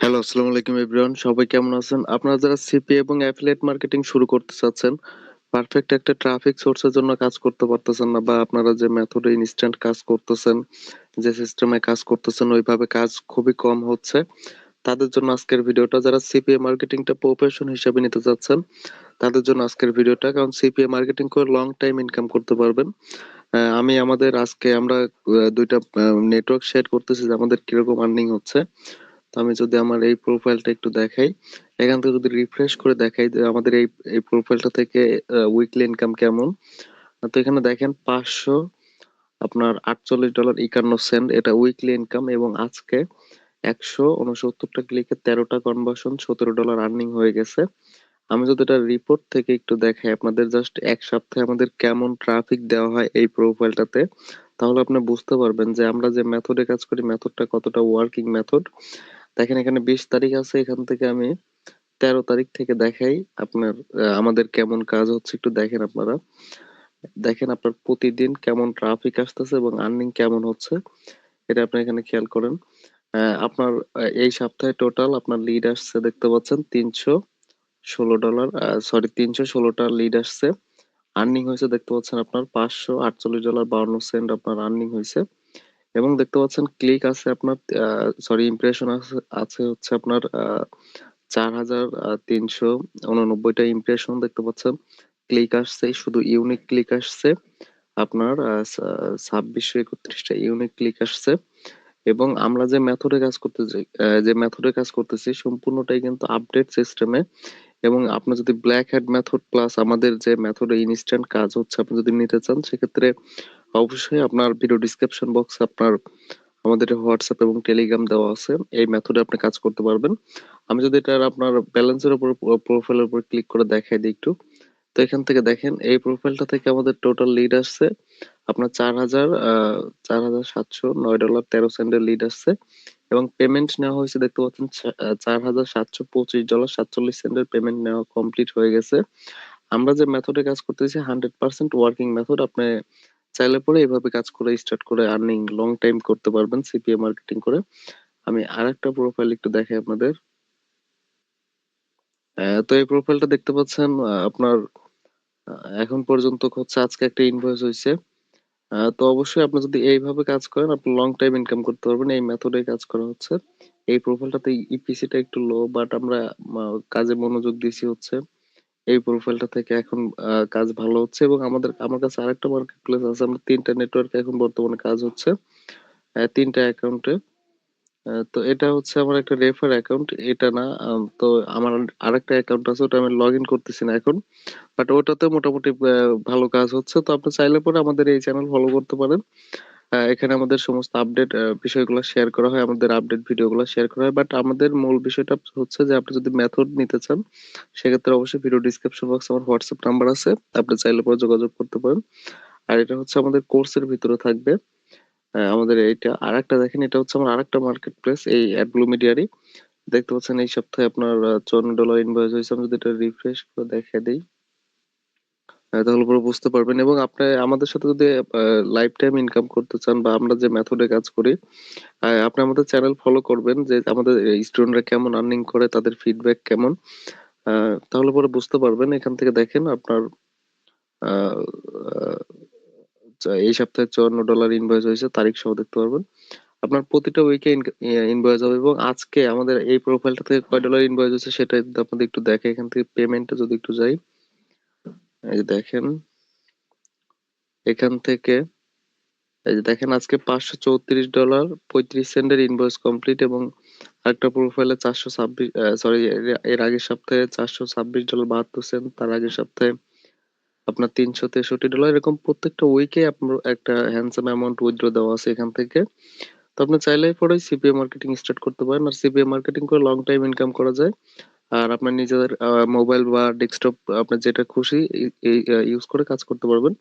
Hello, আসসালামু আলাইকুম everyone. সবাই কেমন আছেন? আপনারা যারা সিপি এবং অ্যাফিলিয়েট মার্কেটিং শুরু করতে চাচ্ছেন, পারফেক্ট একটা ট্রাফিক সোর্স এর জন্য কাজ করতে পারতেছেন না বা আপনারা যে মেথডে ইনস্ট্যান্ট কাজ করতেছেন, যে সিস্টেমে কাজ করতেছেন ওইভাবে কাজ খুবই কম হচ্ছে। তাদের জন্য আজকের ভিডিওটা যারা সিপিএ মার্কেটিংটা প্রফেশন হিসেবে নিতে চাচ্ছেন, তাদের জন্য আজকের ভিডিওটা। কারণ সিপিএ মার্কেটিং করে লং টাইম ইনকাম করতে পারবেন। আমি আমাদের আজকে আমরা আ ২ টা আ নেটওয়ার্ক শেয়ার করতেছি যে আমাদের কীরকম আর্নিং হচ্ছে। তো আমি যদি আমার এই প্রোফাইলটা একটু দেখাই, এখান থেকে যদি রিফ্রেশ করে দেখাই যে আমাদের এই এই প্রোফাইলটা থেকে উইকলি ইনকাম কেমন? তো এখানে দেখেন ৫০০ আপনার $৪৮.৫১ এটা উইকলি ইনকাম এবং আজকে ১৬৯ টা ক্লিকে ১৩ টা কনভার্সন $১৭ আর্নিং হয়ে গেছে। আমি যদি এটা রিপোর্ট থেকে একটু দেখাই আপনাদের জাস্ট এক সপ্তাহে আমাদের কেমন ট্রাফিক দেওয়া হয় এই প্রোফাইলটাতে, তাহলে আপনি বুঝতে পারবেন যে আমরা যে মেথডে কাজ করি মেথডটা কতটা ওয়ার্কিং মেথড। দেখেন এখানে ২০ তারিখ আছে এখান থেকে আমি ১৩ তারিখ থেকে দেখাই আপনার আমাদের কেমন কাজ হচ্ছে একটু দেখেন আপনারা। দেখেন আপনার প্রতিদিন কেমন ট্রাফিক আসতেছে এবং আর্নিং কেমন হচ্ছে, এটা আপনি এখানে খেয়াল করেন। আপনার এই সপ্তাহে টোটাল আপনার লিড আসছে দেখতে পাচ্ছেন $৩১৬ আ সরি $৩১৬ টা লিড আসছে। আর্নিং হয়েছে দেখতে পাচ্ছেন আপনার $৫৪৮.৫২ আপনার আর্নিং হইছে। এবং দেখতে পাচ্ছেন ক্লিক আছে আপনার সরি ইমপ্রেশন আছে আছে হচ্ছে আপনার আ ৪৩৮৯ টা ইমপ্রেশন দেখতে পাচ্ছেন। ক্লিক আসছে, শুধু ইউনিক ক্লিক আসছে আপনার সা ২৬৩১ ইউনিক ক্লিক আসছে। এবং আমরা যে মেথডে কাজ করতেছি যে মেথডে কাজ করতেছি, সম্পূর্ণটাই কিন্তু আপডেট সিস্টেমে এবং আপনি যদি ব্ল্যাক হ্যাট মেথড প্লাস আমাদের যে মেথডে ইনস্ট্যান্ট কাজ হচ্ছে, আপনি যদি নিতে চান, সেক্ষেত্রে অবশ্যই আপনার ভিডিও ডেসক্রিপশন বক্সে আপনার, আমাদের হোয়াটসঅ্যাপ এবং টেলিগ্রাম দেওয়া আছে। এই মেথডে আপনি কাজ করতে পারবেন। আমি যদি এটার আপনার ব্যালেন্সের উপর প্রোফাইলের উপর ক্লিক করে দেখাই দেই একটু। তো এখান থেকে দেখেন, এই প্রোফাইলটা থেকে আমাদের টোটাল লিড আসছে আপনার ৪০০০ আ $৪৭০৯.১৩ এর লিড আসছে এবং পেমেন্ট নেওয়া হয়েছে, দেখতে পাচ্ছেন ছা আ $৪৭২৫.৪৭ এর পেমেন্ট নেওয়া কমপ্লিট হয়ে গেছে। আমরা যে মেথডে কাজ করতেছি 100% ওয়ার্কিং মেথড আপনি চাইলে পরে এভাবে কাজ করে স্টার্ট করে আর্নিং লং টাইম করতে পারবেন সিপিএ মার্কেটিং করে। আমি আরেকটা প্রোফাইল একটু দেখাই আপনাদের। তো এই প্রোফাইলটা দেখতে পাচ্ছেন আপনার এখন পর্যন্ত হচ্ছে আজকে একটা ইনভয়েস হয়েছে তো অবশ্যই আপনি যদি এইভাবে কাজ করেন, আপনি লং টাইম ইনকাম করতে পারবেন। এই মেথডে কাজ করা হচ্ছে। এই প্রোফাইলটাতে ইপিসিটা একটু লো বাট আমরা কাজে মনোযোগ দিছি হচ্ছে এই প্রোফাইলটা থেকে এখন কাজ ভালো হচ্ছে এবং আমাদের, আমার কাছে আরেকটা মার্কেট প্লেস আছে। আমার ৩ টা নেটওয়ার্কে এখন বর্তমানে কাজ হচ্ছে। অ্যা ৩ টা অ্যাকাউন্টে। তো এটা হচ্ছে আমার একটা রেফার অ্যাকাউন্ট এটা না। তো আমার আরেকটা অ্যাকাউন্ট আছে, ওটা আমি লগইন করতেছি না এখন। বাট ওটাতেও মোটামুটি ভালো কাজ হচ্ছে। তো আপনি চাইলে পরে আমাদের এই চ্যানেল ফলো করতে পারেন। এখানে আমাদের সমস্ত আপডেট বিষয়গুলো শেয়ার করা হয়। আমাদের আপডেট ভিডিওগুলো শেয়ার করা হয়। বাট আমাদের মূল বিষয়টা হচ্ছে যে আপনি যদি মেথড নিতে চান, সেক্ষেত্রে অবশ্যই ভিডিও ডেসক্রিপশন বক্সে আমার হোয়াটসঅ্যাপ নাম্বার আছে। আপনি চাইলে পরে যোগাযোগ করতে পারেন। আর এটা হচ্ছে আমাদের কোর্সের ভিতরে থাকবে। আমাদের এইটা, আরেকটা দেখেন, এটা হচ্ছে আমার আরেকটা মার্কেট প্লেস এই অ্যাডব্লু মিডিয়ারই। দেখতে পাচ্ছেন, এই সপ্তাহে আপনার আ $৫৪ ইনভয়েস হয়েছে, আমি যদি এটা রিফ্রেশ করে দেখায় দেই। আ তাহলে পরে বুঝতে পারবেন এবং আপনি আমাদের সাথে যদি লাইফ টাইম ইনকাম করতে চান বা আমরা যে মেথডে কাজ করি, আপনি আমাদের চ্যানেল ফলো করবেন যে আমাদের স্টুডেন্টরা কেমন আর্নিং করে তাদের ফিডব্যাক কেমন। তাহলে পরে বুঝতে পারবেন। এখান থেকে দেখেন আপনার এই সপ্তাহে $৫৪ ইনভয়েস হয়েছে তারিখ সহ দেখতে পারবেন। আপনার প্রতিটা উইকে ইনভয়েস হবে এবং আজকে আমাদের এই প্রোফাইলটা থেকে কয় ডলার ইনভয়েস হয়েছে সেটা যদি আপনাদের একটু দেখাই এখান থেকে পেমেন্টে যদি একটু যাই। এই দেখেন। এখান থেকে, এই যে দেখেন আজকে $৫৩৪.৩৫ এর ইনভয়েস কমপ্লিট এবং আরেকটা প্রোফাইলে ৪২৬ আ সরি এর আগের সপ্তাহে $৪২৬.৭২ তার আগের সপ্তাহে আপনার $৩৬৩ এরকম প্রত্যেকটা উইকে আপনার একটা হ্যান্ডসাম অ্যামাউন্ট উইথড্র দেওয়া আছে এখান থেকে। তো আপনি চাইলেই পরেই সিপিএ মার্কেটিং স্টার্ট করতে পারেন। আর সিপিএ মার্কেটিং করে লং টাইম ইনকাম করা যায়। আর আপনার নিজেদের মোবাইল বা ডেস্কটপ আপনার যেটা খুশি ইউজ করে কাজ করতে পারবেন।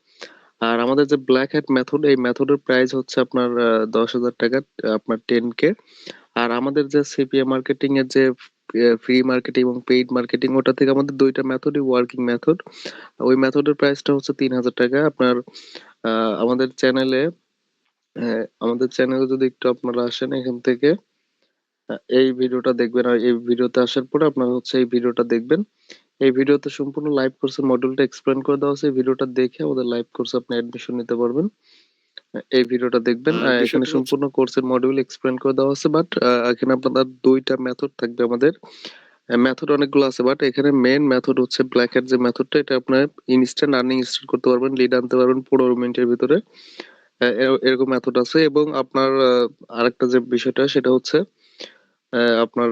আর আমাদের যে ব্ল্যাক হ্যাট মেথড এই মেথডের প্রাইস হচ্ছে আপনার আ ৳১০,০০০ আপনার 10K আর আমাদের যে সিপিএ মার্কেটিং এর যে ফ্রি মার্কেটিং এবং পেইড মার্কেটিং ওটা থেকে আমাদের দুইটা মেথডই ওয়ার্কিং মেথড। ওই মেথডের প্রাইসটা হচ্ছে ৳৩,০০০ আপনার আমাদের চ্যানেলে আমাদের চ্যানেলে যদি একটু আপনারা আসেন এখান থেকে এই ভিডিওটা দেখবেন আর এই ভিডিওতে আসার পরে আপনারা হচ্ছে এই ভিডিওটা দেখবেন। এই ভিডিওতে সম্পূর্ণ লাইভ কোর্সের মডিউলটা এক্সপ্লেইন করে দেওয়া আছে। এই ভিডিওটা দেখে আমাদের লাইভ কোর্সে আপনি অ্যাডমিশন নিতে পারবেন। আ এই ভিডিওটা দেখবেন। আর আ এখানে বিষয়টা হচ্ছে সম্পূর্ণ কোর্সের মডিউল এক্সপ্লেইন করে দেওয়া আছে। বাট আ এখানে আপনাদের ২ টা মেথড থাকবে আমাদের। মেথড অনেকগুলো আছে বাট এখানে মেইন মেথড হচ্ছে ব্ল্যাক হ্যাট যে মেথডটা এটা আপনার ইনস্ট্যান্ট আর্নিং স্টার্ট করতে পারবেন, লিড আনতে পারবেন ১৫ মিনিটের ভিতরে। এ এরকম মেথড আছে এবং আপনার আ আরেকটা যে বিষয়টা সেটা হচ্ছে আপনার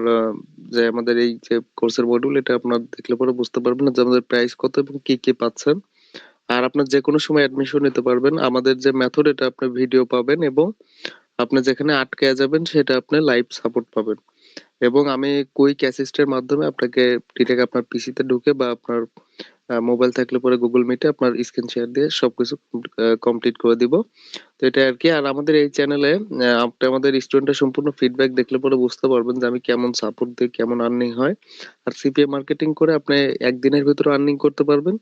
যে আমাদের এই যে কোর্সের মডিউল এটা আপনার দেখলে পরে বুঝতে পারবেন যে আমাদের প্রাইস কত এবং কি, কি পাচ্ছেন। আর আপনার যেকোনো সময় অ্যাডমিশন নিতে পারবেন। আমাদের যে মেথড এটা আপনি ভিডিও পাবেন এবং আপনি যেখানে আটকে যাবেন সেটা আপনি লাইভ সাপোর্ট পাবেন। এবং আমি কুইক অ্যাসিস্টের মাধ্যমে আপনাকে ডিরেক্ট আপনার পিসিতে ঢুকে বা আপনার মোবাইল থাকলে পরে গুগল মিটে আপনার স্ক্রিন শেয়ার দিয়ে সবকিছু কমপ্লিট করে দিব। তো এটা আর কি আর আমাদের এই চ্যানেলে আপনি আমাদের স্টুডেন্টের সম্পূর্ণ ফিডব্যাক দেখলে পরে বুঝতে পারবেন যে আমি কেমন সাপোর্ট দিই কেমন আর্নিং হয়। আর সিপিএ মার্কেটিং করে আপনি একদিনের ভিতরে আর্নিং করতে পারবেন।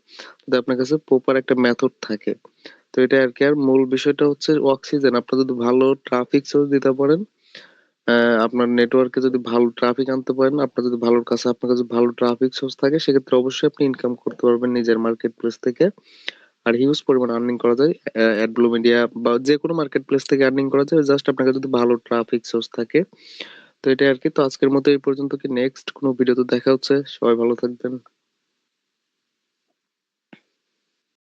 যদি আপনার কাছে প্রপার একটা মেথড থাকে। তো এটা আর কি আর মূল বিষয়টা হচ্ছে অক্সিজেন। আপনি যদি ভালো ট্রাফিক সোর্স দিতে পারেন, আপনার নেটওয়ার্কে যদি ভালো ট্রাফিক আনতে পারেন, আপনার যদি ভালোর কাছে আপনার কাছে ভালো ট্রাফিক সোর্স থাকে সেক্ষেত্রে অবশ্যই আপনি ইনকাম করতে পারবেন নিজের মার্কেট প্লেস থেকে। আর হিউজ পরিমাণ আর্নিং করা যায়। অ্যা মিডিয়া বা যেকোনো মার্কেট প্লেস থেকে আর্নিং করা যায়। জাস্ট আপনার কাছে যদি ভালো ট্রাফিক সোর্স থাকে। তো এটাই আরকি। তো আজকের মতো এই পর্যন্ত কি নেক্সট কোনো ভিডিওতে দেখা হচ্ছে। সবাই ভালো থাকবেন।